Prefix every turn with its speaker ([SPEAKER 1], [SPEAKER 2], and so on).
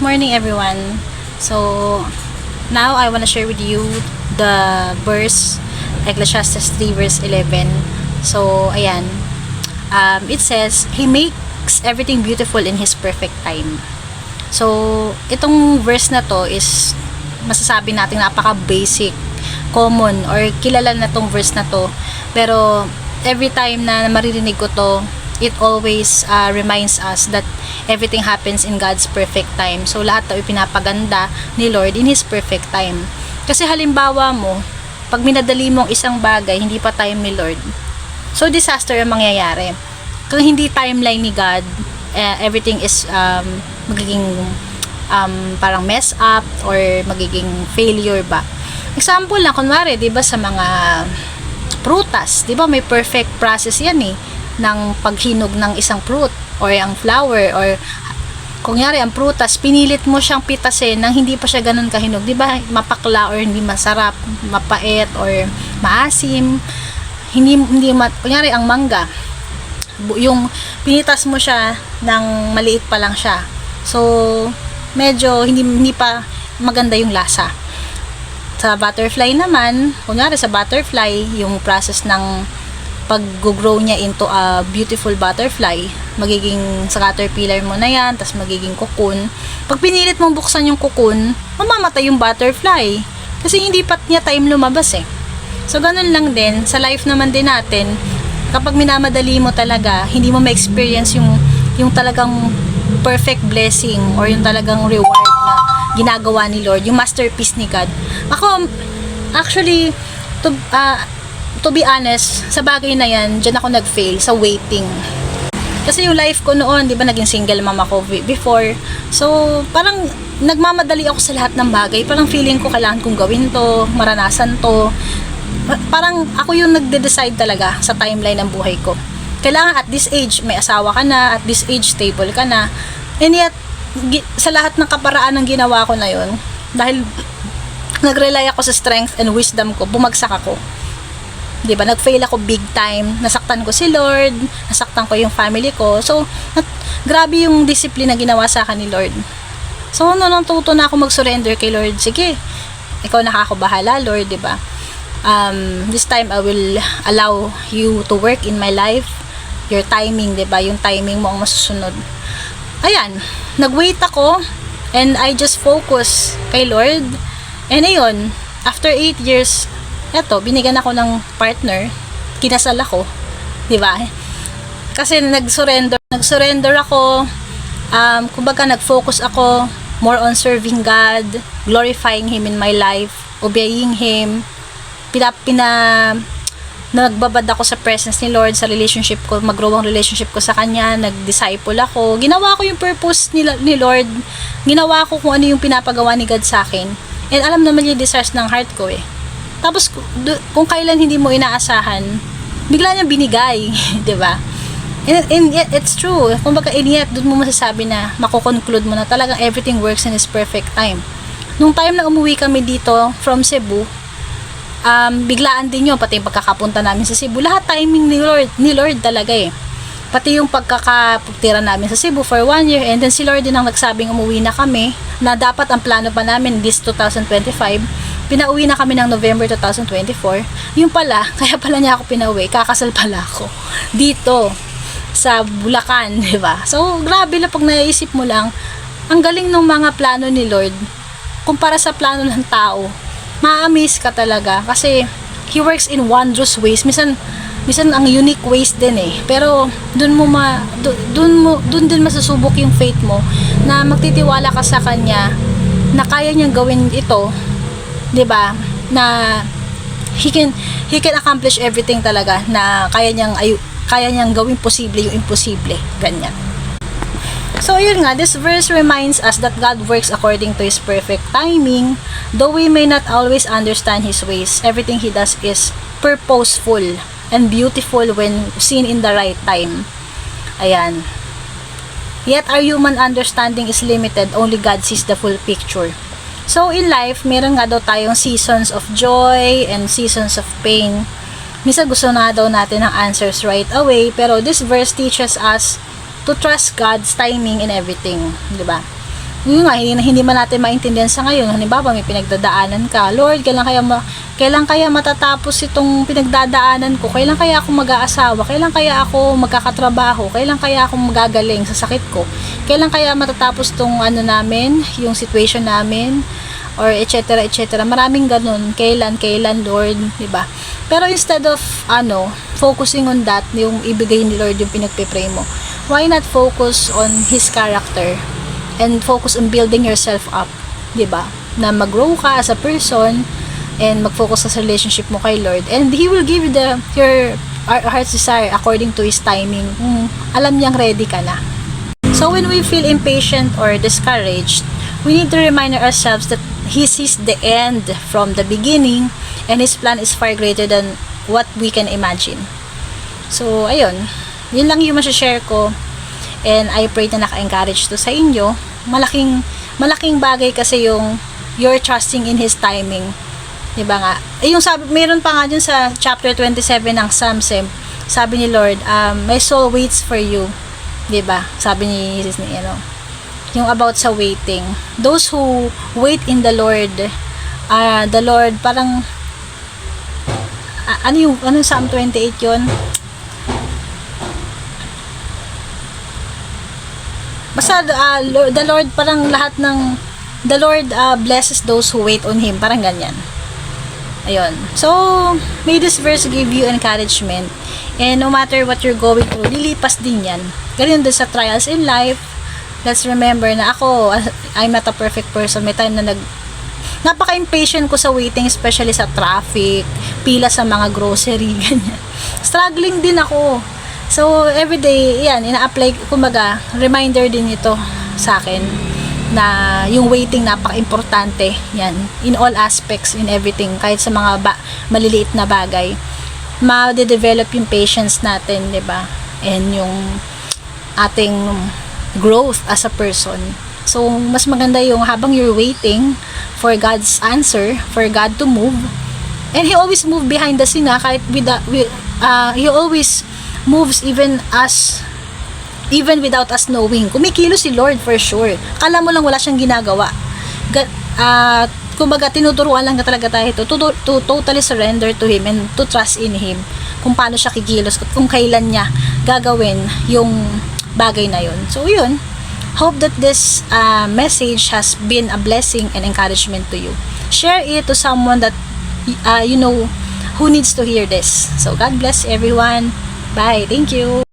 [SPEAKER 1] morning everyone. So, now I want to share with you the verse, Ecclesiastes 3 verse 11. So, ayan. Um, it says, He makes everything beautiful in His perfect time. So, itong verse na to is masasabi natin napaka-basic, common, or kilala na tong verse na to. Pero, every time na maririnig ko to, it always uh, reminds us that everything happens in God's perfect time. So, lahat tayo pinapaganda ni Lord in His perfect time. Kasi halimbawa mo, pag minadali mong isang bagay, hindi pa time ni Lord, so disaster ang mangyayari. Kung hindi timeline ni God, eh, everything is um, magiging um, parang mess up or magiging failure ba. Example lang, kunwari, di ba sa mga prutas, di ba may perfect process yan eh ng paghinog ng isang fruit or ang flower or kunyari ang prutas, pinilit mo siyang pitasin nang hindi pa siya ganun kahinog. Di ba mapakla or hindi masarap, mapait or maasim. Hindi, hindi mat, kunyari ang mangga, yung pinitas mo siya ng maliit pa lang siya. So, medyo hindi, hindi pa maganda yung lasa. Sa butterfly naman, kunyari sa butterfly, yung process ng pag-grow niya into a beautiful butterfly, magiging sa caterpillar mo na yan, tapos magiging cocoon. Pag pinilit mong buksan yung cocoon, mamamatay yung butterfly. Kasi hindi pa niya time lumabas eh. So, ganun lang din. Sa life naman din natin, kapag minamadali mo talaga, hindi mo ma-experience yung, yung talagang perfect blessing or yung talagang reward na ginagawa ni Lord, yung masterpiece ni God. Ako, actually, to, ah, to be honest, sa bagay na yan, dyan ako nag-fail sa waiting. Kasi yung life ko noon, di ba, naging single mom ako be- before. So, parang nagmamadali ako sa lahat ng bagay. Parang feeling ko kailangan kong gawin to, maranasan to. Pa- Parang ako yung nagde-decide talaga sa timeline ng buhay ko. Kailangan at this age, may asawa ka na, at this age, stable ka na. And yet, sa lahat ng kaparaan ng ginawa ko na yun, dahil nag-rely ako sa strength and wisdom ko, bumagsak ako. 'Di ba? Nag-fail ako big time. Nasaktan ko si Lord, nasaktan ko yung family ko. So, nat- grabe yung discipline na ginawa sa akin ni Lord. So, no, natuto na ako mag-surrender kay Lord. Sige, ikaw nakakabahala, Lord, 'di ba? Um, this time I will allow you to work in my life. Your timing, 'di ba? Yung timing mo ang masusunod. Ayan, nag-wait ako and I just focus kay Lord. And ayun, after 8 years, eto, binigyan ako ng partner, kinasal ako, di ba? Kasi nag-surrender, nag-surrender ako, um, kumbaga nag-focus ako more on serving God, glorifying Him in my life, obeying Him, pina, pina nagbabad ako sa presence ni Lord sa relationship ko, mag-grow ang relationship ko sa Kanya, nag-disciple ako, ginawa ko yung purpose ni, ni Lord, ginawa ko kung ano yung pinapagawa ni God sa akin, and alam naman yung desires ng heart ko eh. Tapos, kung kailan hindi mo inaasahan, bigla niya binigay, di ba? And, and yet, it's true. Kumbaga, and yet, doon mo masasabi na, makukonclude mo na talagang everything works in its perfect time. Nung time na umuwi kami dito from Cebu, um, biglaan din yun, pati yung pagkakapunta namin sa Cebu. Lahat timing ni Lord, ni Lord talaga eh. Pati yung pagkakaputira namin sa Cebu for one year, and then si Lord din ang nagsabing umuwi na kami, na dapat ang plano pa namin this 2025, pinauwi na kami ng November 2024. Yung pala, kaya pala niya ako pinauwi, kakasal pala ako. Dito, sa Bulacan, di ba? So, grabe lang pag naisip mo lang, ang galing ng mga plano ni Lord, kumpara sa plano ng tao, ma-amaze ka talaga kasi He works in wondrous ways. Minsan, minsan ang unique ways din eh. Pero dun mo ma dun mo dun din masusubok yung faith mo na magtitiwala ka sa kanya na kaya niyang gawin ito, 'di ba? Na he can he can accomplish everything talaga na kaya niyang ay, kaya niyang gawin posible yung imposible. Ganyan. So, yun nga, this verse reminds us that God works according to His perfect timing. Though we may not always understand His ways, everything He does is purposeful and beautiful when seen in the right time. Ayan. Yet our human understanding is limited, only God sees the full picture. So, in life, meron nga daw tayong seasons of joy and seasons of pain. Minsan gusto na daw natin ng answers right away, pero this verse teaches us to trust God's timing in everything, 'di ba? yun nga, hindi, hindi man natin maintindihan sa ngayon. Halimbawa, may pinagdadaanan ka. Lord, kailan kaya, ma, kailan kaya matatapos itong pinagdadaanan ko? Kailan kaya ako mag-aasawa? Kailan kaya ako magkakatrabaho? Kailan kaya ako magagaling sa sakit ko? Kailan kaya matatapos tong ano namin, yung situation namin? Or etc. etc. Maraming ganun. Kailan, kailan, Lord, 'di ba? Pero instead of ano, focusing on that, yung ibigay ni Lord yung pinagpe-pray mo, why not focus on His character? and focus on building yourself up, 'di ba? Na mag-grow ka as a person and mag-focus ka sa relationship mo kay Lord and He will give you the your heart's desire according to His timing. Kung alam niyang ready ka na. So when we feel impatient or discouraged, we need to remind ourselves that He sees the end from the beginning and His plan is far greater than what we can imagine. So, ayun. Yun lang yung share ko. And I pray na naka-encourage to sa inyo. Malaking, malaking bagay kasi yung you're trusting in His timing. 'Di ba nga? Eh, yung sabi, meron pa nga dun sa chapter 27 ng Psalms, eh, sabi ni Lord, um, my soul waits for you. 'Di ba? Sabi ni Jesus ni ano, yung about sa waiting. Those who wait in the Lord, uh, the Lord parang ah, ano yung ano Psalm 28 yun? Basta uh, the Lord parang lahat ng the Lord uh, blesses those who wait on Him. Parang ganyan. Ayun. So, may this verse give you encouragement. And no matter what you're going through, lilipas din yan. Ganyan din sa trials in life. Let's remember na ako, I'm not a perfect person. May time na nag napaka-impatient ko sa waiting, especially sa traffic, pila sa mga grocery, ganyan. Struggling din ako. So, everyday, yan, ina-apply, kumbaga, reminder din ito sa akin na yung waiting napaka-importante. Yan, in all aspects, in everything, kahit sa mga ba- maliliit na bagay. Ma-develop yung patience natin, di ba? And yung ating growth as a person. So, mas maganda yung habang you're waiting for God's answer, for God to move, and He always move behind the scene, ha, kahit with, the, with uh, He always moves even as even without us knowing. Kumikilo si Lord for sure. Akala mo lang wala siyang ginagawa. Ga, uh, kumbaga, tinuturuan lang talaga tayo to, to, to totally surrender to Him and to trust in Him kung paano siya kikilos, kung kailan niya gagawin yung bagay na yun. So, yun. Hope that this uh, message has been a blessing and encouragement to you. Share it to someone that uh, you know who needs to hear this. So, God bless everyone. Bye. Thank you.